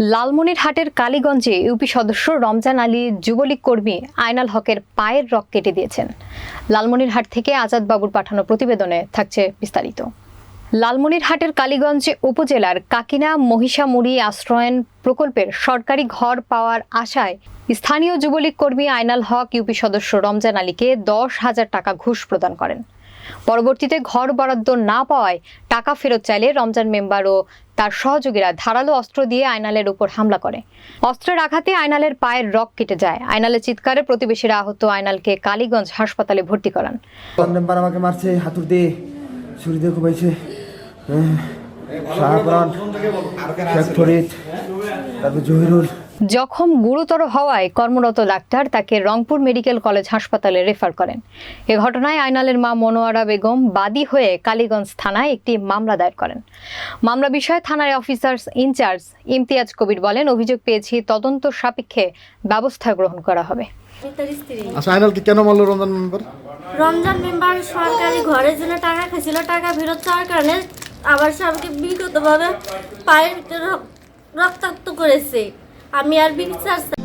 লালমনিরহাটের কালীগঞ্জে ইউপি সদস্য রমজান আলী যুবলীগ কর্মী আয়নাল হকের পায়ের রক কেটে দিয়েছেন। লালমনিরহাট থেকে আজাদ বাবুর পাঠানো প্রতিবেদনে থাকছে বিস্তারিত। লালমনিরহাটের কালীগঞ্জ উপজেলার কাকিনা মহিষামুড়ি আশ্রয়ন প্রকল্পের সরকারি ঘর পাওয়ার আশায় স্থানীয় যুবলীগ কর্মী আইনাল হক ইউপি সদস্য রমজান আলীকে দশ হাজার টাকা ঘুষ প্রদান করেন। পরবর্তীতে ঘর বরাদ্দ না পাওয়ায় টাকা ফেরত চাইলে রমজান মেম্বার ও তার সহযোগীরা ধারালো অস্ত্র দিয়ে আয়নালের উপর হামলা করে। অস্ত্রের আঘাতে আয়নালের পায়ের রক কেটে যায়। আয়নালের চিৎকারে প্রতিবেশীরা আহত আয়নালকে কালীগঞ্জ হাসপাতালে ভর্তি করান। মেম্বার আমাকে মারছে হাতুর দিয়ে, ছুরি দিয়ে শাহপুরান তারপর জহিরুল জখম গুরুতর হওয়ায় কর্মরত ডাক্তার তাকে রংপুর মেডিকেল কলেজ হাসপাতালে রেফার করেন। এ ঘটনায় আইনালের মা মনোয়ারা বেগম বাদী হয়ে কালীগঞ্জ থানায় একটি মামলা দায়ের করেন। মামলা বিষয়ে থানার অফিসার্স ইনচার্জ ইমতিয়াজ কবির বলেন অভিযোগ পেয়েছি তদন্ত সাপেক্ষে ব্যবস্থা গ্রহণ করা হবে। আচ্ছা আইনালকে কেন মারলো রমজান মেম্বার? রমজান মেম্বার সরকারি ঘরের জন্য টাকা খাইছিল টাকা ফেরত চাওয়ার কারণে আবার সবকে বিগতভাবে পায়ের রক্তাক্ত করেছে। আমি আর বিচার চাই